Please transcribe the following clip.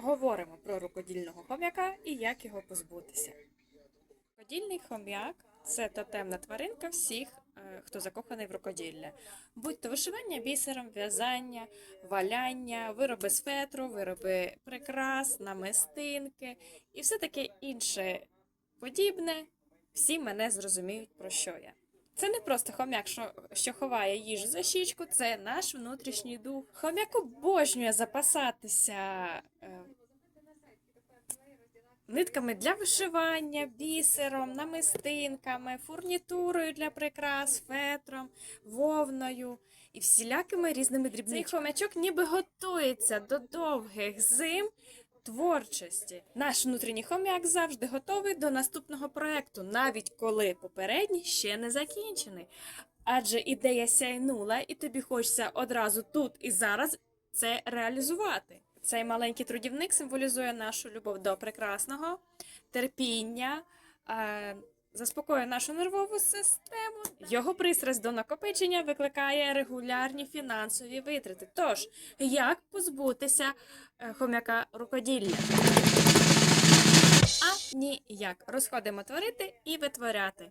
Поговоримо про рукодільного хом'яка і як його позбутися. Рукодільний хом'як це тотемна тваринка всіх, е, хто закоханий в рукоділля. Будь то вишивання бісером, в'язання, валяння, вироби з фетру, вироби прикрас, намистинки і все таке інше подібне. Всі мене зрозуміють, про що я. Це не просто хом'як, що, що ховає їжу за щічку, це наш внутрішній дух. Хом'як обожнює запасатися е, нитками для вишивання, бісером, намистинками, фурнітурою для прикрас, фетром, вовною і всілякими різними дрібницями. Цей хомячок ніби готується до довгих зим творчості. Наш внутрішній хом'як завжди готовий до наступного проекту, навіть коли попередній ще не закінчений. Адже ідея сяйнула, і тобі хочеться одразу тут і зараз це реалізувати. Цей маленький трудівник символізує нашу любов до прекрасного, терпіння, е, заспокоює нашу нервову систему. Його пристрасть до накопичення викликає регулярні фінансові витрати. Тож, як позбутися е, хом'яка рукоділля? А ніяк. Розходимо творити і витворяти.